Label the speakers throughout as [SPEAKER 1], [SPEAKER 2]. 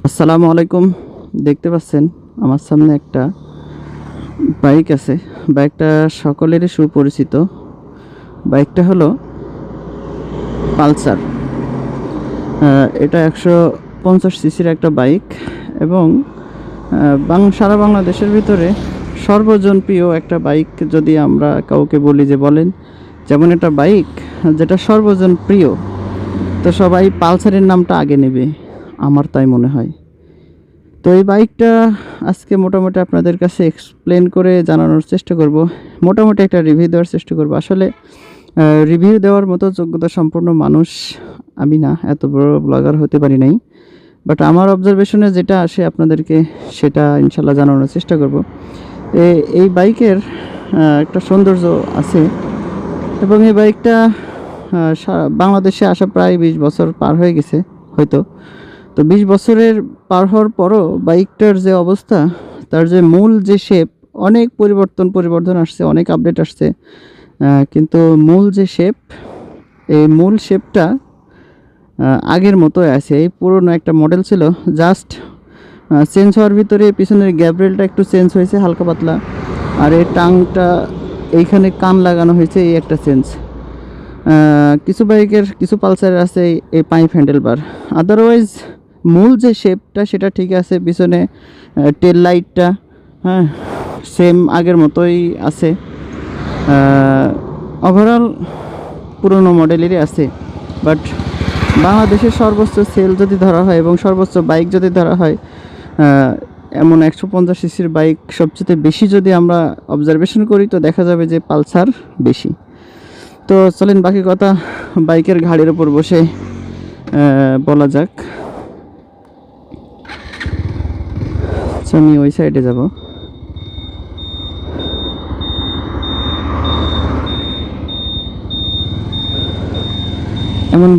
[SPEAKER 1] আসসালামু আলাইকুম। দেখতে পাচ্ছেন, আমার সামনে একটা বাইক আছে। বাইকটা সকলেরই সুপরিচিত। বাইকটা হলো পালসার। এটা একশো পঞ্চাশ সিসির একটা বাইক এবং বাং, সারা বাংলাদেশের ভিতরে সর্বজনপ্রিয় একটা বাইক যদি আমরা কাউকে বলি যে বলেন, যেমন একটা বাইক যেটা সর্বজনপ্রিয়, তো সবাই পালসারের নামটা আগে নেবে। আমার তাই মনে হয়। তো এই বাইকটা আজকে মোটামুটি আপনাদের কাছে এক্সপ্লেন করে জানানোর চেষ্টা করব। মোটামুটি একটা রিভিউ দেওয়ার চেষ্টা করব। আসলে রিভিউ দেওয়ার মতো যোগ্যতা সম্পন্ন মানুষ আমি না, এত বড় ব্লগার হতে পারি নাই। বাট আমার অবজারভেশনে যেটা আসে আপনাদেরকে, সেটা ইনশাল্লাহ জানানোর চেষ্টা করব। এই বাইকের একটা সৌন্দর্য আছে। এবং এই বাইকটা বাংলাদেশে আসা প্রায় বিশ বছর পার হয়ে গেছে, হয়তো। তো বিশ বছরের পার হওয়ার পরও বাইকটার যে অবস্থা, তার যে মূল যে শেপ অনেক পরিবর্তন পরিবর্তন আসছে, অনেক আপডেট আসছে। কিন্তু মূল যে শেপ এই মূল শেপটা আগের মতোই আছে। এই পুরনো একটা মডেল ছিল জাস্ট চেঞ্জ হওয়ার ভিতরে পিছনের গ্যাব্রেলটা একটু চেঞ্জ হয়েছে, হালকা পাতলা। আর এই টাংটা এইখানে কান লাগানো হয়েছে, এই একটা চেঞ্জ কিছু বাইকের কিছু পালসারের আছে এই- এই পাইপ হ্যান্ডেল বার। আদারওয়াইজ মূল যে শেপটা সেটা ঠিক আছে, পিছনে টেল লাইটটা হ্যাঁ সেম আগের মতোই আছে। ওভারঅল পুরনো মডেলেরই আছে। বাট বাংলাদেশের সর্বোচ্চ সেল যদি ধরা হয় এবং সর্বোচ্চ বাইক যদি ধরা হয় এমন একশো পঞ্চাশ সিসির বাইক সবচেয়ে বেশি যদি আমরা অবজারভেশন করি, তো দেখা যাবে যে পালসার বেশি। তো চলেন বাকি কথা বাইকের ঘাড়ির ওপর বসে বলা যাক। আচ্ছা আমি ওই সাইডে যাব। এমন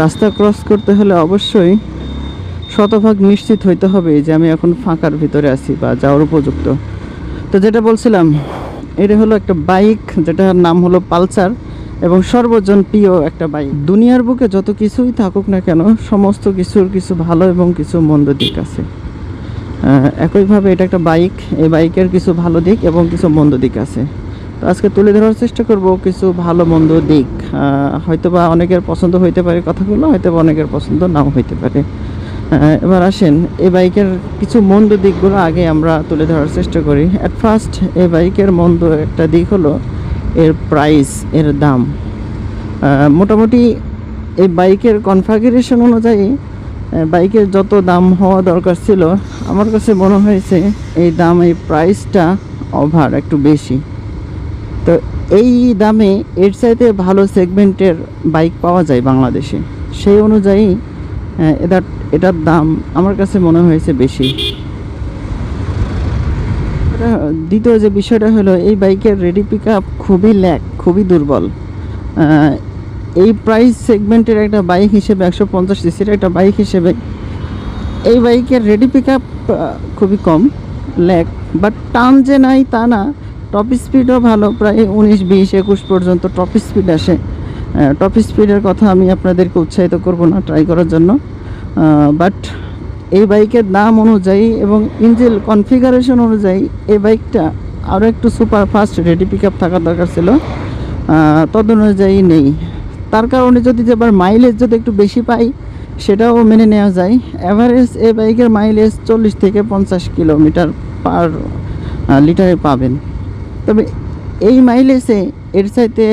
[SPEAKER 1] রাস্তা ক্রস করতে হলে অবশ্যই শতভাগ নিশ্চিত হইতে হবে যে আমি এখন ফাঁকার ভিতরে আছি বা যাওয়ার উপযুক্ত। তো যেটা বলছিলাম, এটা হলো একটা বাইক যেটার নাম হলো পালসার এবং সর্বজন প্রিয় একটা বাইক দুনিয়ার বুকে যত কিছুই থাকুক না কেন, সমস্ত কিছুর কিছু ভালো এবং কিছু মন্দ দিক আছে। একইভাবে এটা একটা বাইক। এই বাইকের কিছু ভালো দিক এবং কিছু মন্দ দিক আছে। তো আজকে তুলে ধরার চেষ্টা করব কিছু ভালো, মন্দ দিক। হয়তোবা অনেকের পছন্দ হইতে পারে কথাগুলো, হয়তোবা অনেকের পছন্দ নাও হইতে পারে। এবার আসেন, এই বাইকের কিছু মন্দ দিকগুলো আগে আমরা তুলে ধরার চেষ্টা করি। অ্যাট ফার্স্ট এই বাইকের মন্দ একটা দিক হলো এর প্রাইস এর দাম। মোটামুটি এই বাইকের কনফিগারেশন অনুযায়ী বাইকের যত দাম হওয়া দরকার ছিল আমার কাছে মনে হয়েছে এই দাম এই প্রাইসটা ওভার একটু বেশি। তো এই দামে এর চাইতে ভালো সেগমেন্টের বাইক পাওয়া যায় বাংলাদেশে। সেই অনুযায়ী এটার এটার দাম আমার কাছে মনে হয়েছে বেশি। দ্বিতীয় যে বিষয়টা হলো, এই বাইকের রেডি পিক আপ খুবই ল্যাক, খুবই দুর্বল। এই প্রাইস সেগমেন্টের একটা বাইক হিসেবে, একশো পঞ্চাশ সিসির একটা বাইক হিসেবে এই বাইকের রেডি পিক খুবই কম ল্যাক বাট টান যে নাই তা না। টপ স্পিডও ভালো, প্রায় উনিশ, বিশ, একুশ পর্যন্ত টপ স্পিড আসে। টপ স্পিডের কথা আমি আপনাদেরকে উৎসাহিত করব না ট্রাই করার জন্য। বাট এই বাইকের দাম অনুযায়ী এবং ইঞ্জিল কনফিগারেশন অনুযায়ী এই বাইকটা আরও একটু super fast ready pick up থাকার দরকার ছিল। তদ অনুযায়ী নেই। তার কারণে যদি যে আবার মাইলেজ যদি একটু বেশি পাই সেটাও মেনে নেওয়া যায়। অ্যাভারেজ এ বাইকের মাইলেজ চল্লিশ থেকে পঞ্চাশ কিলোমিটার পার লিটারে পাবেন। তবে এই মাইলেজে এর চাইতে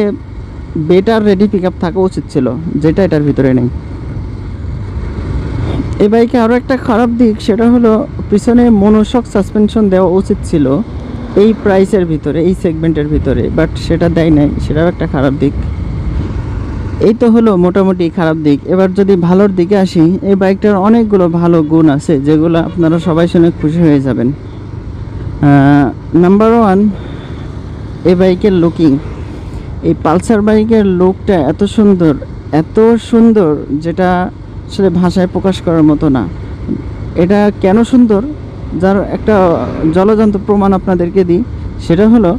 [SPEAKER 1] বেটার রেডি পিক আপ থাকা উচিত ছিল, যেটা এটার ভিতরে নেই। এ বাইকে আরও একটা খারাপ দিক, সেটা হলো পিছনে মনোশক সাসপেনশন দেওয়া উচিত ছিল এই প্রাইসের ভিতরে, এই সেগমেন্টের ভিতরে বাট সেটা দেয় নাই, সেটাও একটা খারাপ দিক। এই তো হলো মোটামুটি খারাপ দিক। এবার যদি ভালোর দিকে আসি, এই বাইকটার অনেকগুলো ভালো গুণ আছে, যেগুলো আপনারা সবাই শুনে খুশি হয়ে যাবেন। নাম্বার ওয়ান এই বাইকের লুকিং এই পালসার বাইকের লুকটা এত সুন্দর এত সুন্দর, যেটা আসলে ভাষায় প্রকাশ করার মতো না। এটা কেন সুন্দর? যার একটা জলযন্ত্র প্রমাণ আপনাদেরকে দিই, সেটা হলো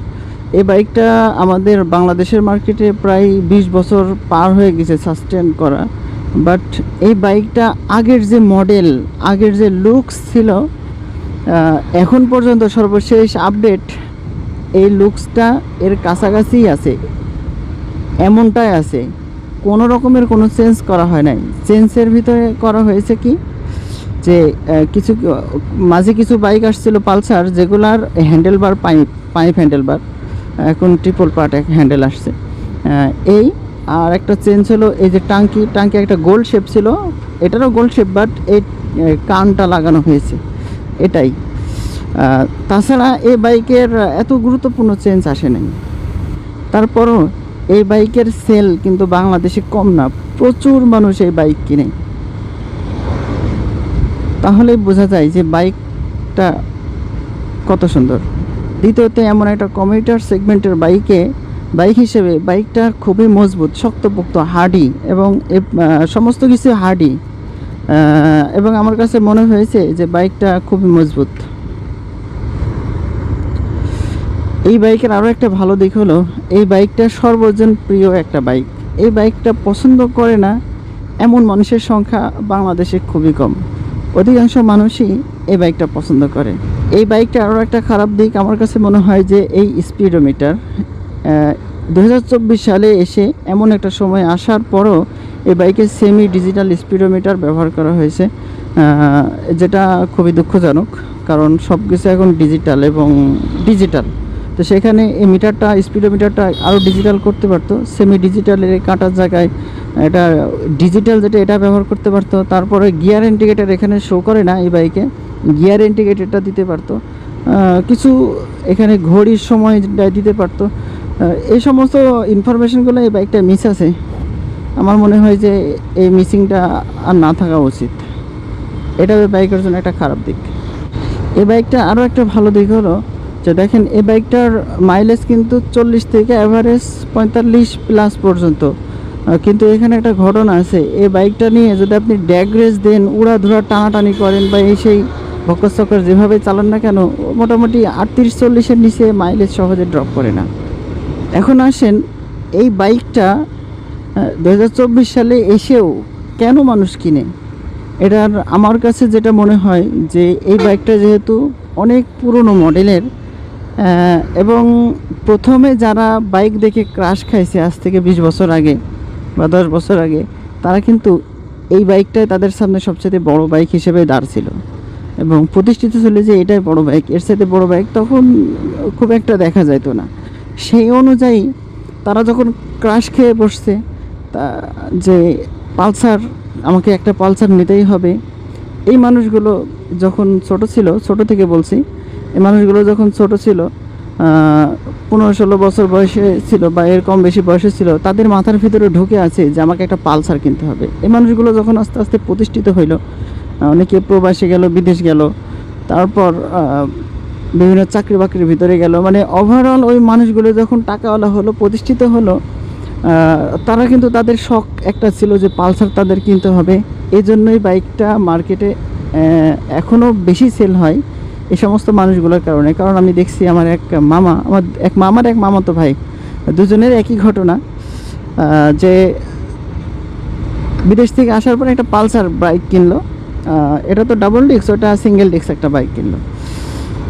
[SPEAKER 1] এই বাইকটা আমাদের বাংলাদেশের মার্কেটে প্রায় বিশ বছর পার হয়ে গেছে সাস্টেন করা। বাট এই বাইকটা আগের যে মডেল, আগের যে লুকস ছিল এখন পর্যন্ত সর্বশেষ আপডেট এই লুকসটা এর কাছাকাছি আছে, এমনটাই আছে। কোনো রকমের কোনো চেঞ্জ করা হয় নাই। চেঞ্জের ভিতরে করা হয়েছে কি, যে কিছু, মাঝে কিছু বাইক আসছিল পালসার, যেগুলার handle bar pipe pipe handle bar এখন ট্রিপল পার্ট এক হ্যান্ডেল আসছে। এই, আর একটা চেঞ্জ হলো এই যে টাঙ্কি টাঙ্কি একটা গোল্ড শেপ ছিল, এটারও গোল্ড শেপ বাট এই কানটা লাগানো হয়েছে, এটাই। তাছাড়া এই বাইকের এত গুরুত্বপূর্ণ চেঞ্জ আসে নাই। তারপরও এই বাইকের সেল কিন্তু বাংলাদেশে কম না, প্রচুর মানুষ এই বাইক কিনে। তাহলে বোঝা যায় যে বাইকটা কত সুন্দর। দ্বিতীয়তে এমন একটা কমিউটার সেগমেন্টের বাইকে বাইক হিসেবে বাইকটা খুবই মজবুত, শক্তপোক্ত হার্ডি এবং সমস্ত কিছু হার্ডি এবং আমার কাছে মনে হয়েছে যে বাইকটা খুবই মজবুত। এই বাইকের আরও একটা ভালো দিক হলো, এই বাইকটা সর্বজন প্রিয় একটা বাইক এই বাইকটা পছন্দ করে না এমন মানুষের সংখ্যা বাংলাদেশে খুবই কম। অধিকাংশ মানুষই এই বাইকটা পছন্দ করে। এই বাইকটা আরও একটা খারাপ দিক আমার কাছে মনে হয় যে এই স্পিডোমিটার দু হাজার চব্বিশ সালে এসে এমন একটা সময় আসার পরও এই বাইকে সেমি ডিজিটাল স্পিডোমিটার ব্যবহার করা হয়েছে যেটা খুবই দুঃখজনক, কারণ সব কিছু এখন ডিজিটাল এবং ডিজিটাল তো সেখানে এই মিটারটা, স্পিডোমিটারটা আরও ডিজিটাল করতে পারতো সেমি ডিজিটালের কাটার জায়গায় এটা ডিজিটাল যেটা, এটা ব্যবহার করতে পারতো। তারপরে গিয়ার ইন্ডিকেটার এখানে শো করে না এই বাইকে গিয়ার ইন্ডিকেটারটা দিতে পারতো। কিছু এখানে ঘড়ির সময় দিতে পারতো। এই সমস্ত ইনফরমেশনগুলো এই বাইকটা মিস আছে। আমার মনে হয় যে এই মিসিংটা আর না থাকা উচিত। এটা বাইকের জন্য একটা খারাপ দিক। এই বাইকটা আরও একটা ভালো দিক হলো যে দেখেন, এই বাইকটার মাইলেজ কিন্তু চল্লিশ থেকে অ্যাভারেজ পঁয়তাল্লিশ প্লাস পর্যন্ত। কিন্তু এখানে একটা ঘটনা আছে। এই বাইকটা নিয়ে যদি আপনি ড্যাগ রেস দেন, উড়া উড়াধুরা টানাটানি করেন বা এই সেই চক্কর যেভাবে চালান না কেন, মোটামুটি আটত্রিশ চল্লিশের নিচে মাইলেজ সহজে ড্রপ করে না। এখন আসেন, এই বাইকটা দু হাজার চব্বিশ সালে এসেও কেন মানুষ কিনে? এটার আমার কাছে যেটা মনে হয় যে, এই বাইকটা যেহেতু অনেক পুরনো মডেলের এবং প্রথমে যারা বাইক দেখে ক্রাশ খাইছে আজ থেকে বিশ বছর আগে বা দশ বছর আগে, তারা কিন্তু এই বাইকটাই তাদের সামনে সবচেয়ে বড় বাইক হিসেবে দাঁড় ছিল। এবং প্রতিষ্ঠিত ছিল যে এটাই বড় বাইক, এর সাথে বড় বাইক তখন খুব একটা দেখা যাইতো না। সেই অনুযায়ী তারা যখন ক্রাশ খেয়ে বসছে, তা যে পালসার, আমাকে একটা পালসার নিতেই হবে। এই মানুষগুলো যখন ছোট ছিল, ছোট থেকে বলছি, এই মানুষগুলো যখন ছোট ছিল পনেরো ষোলো বছর বয়সে ছিল বা এর কম বেশি বয়সে ছিল, তাদের মাথার ভিতরে ঢুকে আছে যে আমাকে একটা পালসার কিনতে হবে। এই মানুষগুলো যখন আস্তে আস্তে প্রতিষ্ঠিত হইল অনেকে প্রবাসে গেল, বিদেশ গেল, তারপর বিভিন্ন চাকরি বাকরির ভিতরে গেল মানে ওভারঅল ওই মানুষগুলো যখন টাকাওয়ালা হলো, প্রতিষ্ঠিত হলো তারা কিন্তু তাদের শখ একটা ছিল যে পালসার তাদের কিনতে হবে। এই জন্যই বাইকটা মার্কেটে এখনও বেশি সেল হয়। এই সমস্ত মানুষগুলোর কারণে। কারণ আমি দেখছি আমার এক মামা, আমার এক মামার এক মামাতো ভাই, দুজনের একই ঘটনা যে বিদেশ থেকে আসার পরে একটা পালসার বাইক কিনলো। এটা তো ডাবল ডিস্ক ওটা সিঙ্গেল ডিস্ক একটা বাইক কিনলো।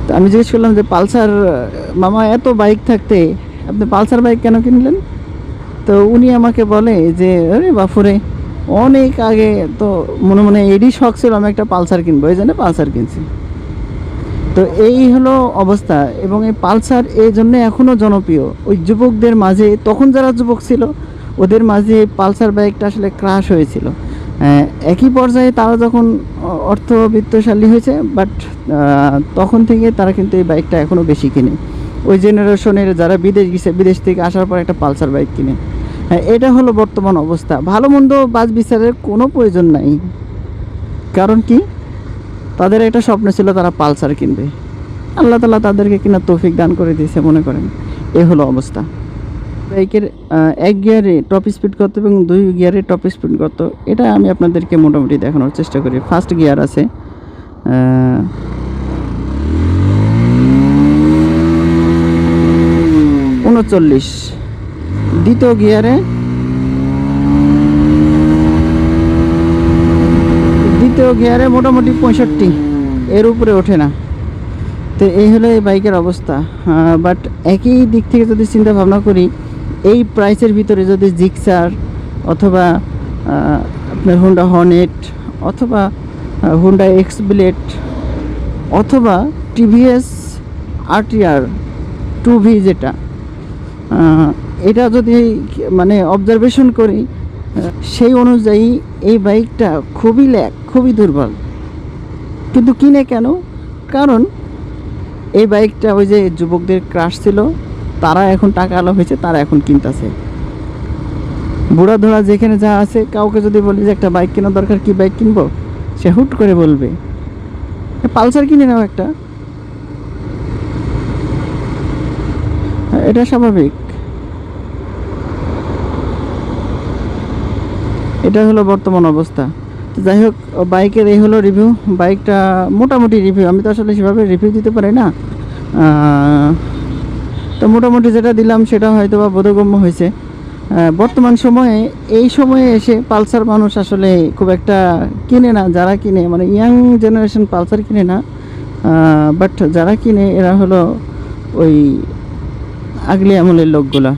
[SPEAKER 1] তো আমি জিজ্ঞেস করলাম যে, পালসার, মামা, এত বাইক থাকতে আপনি পালসার বাইক কেন কিনলেন? তো উনি আমাকে বলে যে, আরে বাপুরে, অনেক আগে তো মনে মনে এরই শখ ছিল আমি একটা পালসার কিনবো, এই জন্য পালসার কিনছি। তো এই হলো অবস্থা এবং এই পালসার এই জন্য এখনও জনপ্রিয়। ওই যুবকদের মাঝে, তখন যারা যুবক ছিল, ওদের মাঝে পালসার বাইকটা আসলে ক্রাশ হয়েছিল। একই পর্যায়ে তারা যখন অ- অর্থবিত্তশালী হয়েছে বাট তখন থেকে তারা কিন্তু এই বাইকটা এখনও বেশি কিনে। ওই জেনারেশনের যারা বিদেশ গেছে, বিদেশ থেকে আসার পর একটা পালসার বাইক কিনে। হ্যাঁ এটা হলো বর্তমান অবস্থা। ভালো মন্দ বাজ বিচারের কোনো প্রয়োজন নাই। কারণ কি? তাদের একটা স্বপ্ন ছিল তারা পালসার কিনবে। আল্লাহ তালা তাদেরকে কিনা তৌফিক দান করে দিয়েছে, মনে করেন। এ হলো অবস্থা। বাইকের এক গিয়ারে টপ স্পিড কত এবং দুই গিয়ারে টপ স্পিড কত, এটা আমি আপনাদেরকে মোটামুটি দেখানোর চেষ্টা করি। ফার্স্ট গিয়ার আছে। উনচল্লিশ। দ্বিতীয় গিয়ারে দ্বিতীয় গিয়ারে মোটামুটি পঁয়ষট্টি। এর উপরে ওঠে না। তো এই হলো এই বাইকের অবস্থা। বাট একই দিক থেকে যদি চিন্তা ভাবনা করি, এই প্রাইসের ভিতরে যদি জিক্সার অথবা আপনার হুন্ডা হর্নেট অথবা হুন্ডা এক্স ব্লেড অথবা টিভিএস আরটিআর টু ভি যেটা এটা যদি মানে অবজারভেশন করি সেই অনুযায়ী এই বাইকটা খুবই ল্যাক, খুবই দুর্বল। কিন্তু কিনে কেন? কারণ এই বাইকটা ওই যে যুবকদের ক্রাশ ছিল, তারা এখন টাকা আলো হয়েছে, তারা এখন কিনতেছে। বুড়া ধরা যেখানে যা আছে, কাউকে যদি বলি যে একটা বাইক কেনা দরকার, কি বাইক কিনবো? সে হুট করে বলবে। পালসার কিনে নাও একটা। এটা স্বাভাবিক। এটা হলো বর্তমান অবস্থা। যাই হোক, বাইকের এই হলো রিভিউ বাইকটা মোটামুটি রিভিউ আমি তো আসলে সেভাবে রিভিউ দিতে পারি না। তো মোটামুটি যেটা দিলাম সেটা হয়তো বা বোধগম্য হয়েছে। বর্তমান সময়ে, এই সময়ে এসে পালসার মানুষ আসলে খুব একটা কিনে না, যারা কিনে মানে ইয়াং জেনারেশন পালসার কিনে না। বাট যারা কিনে, এরা হলো ওই আগলে আমলের লোকগুলা।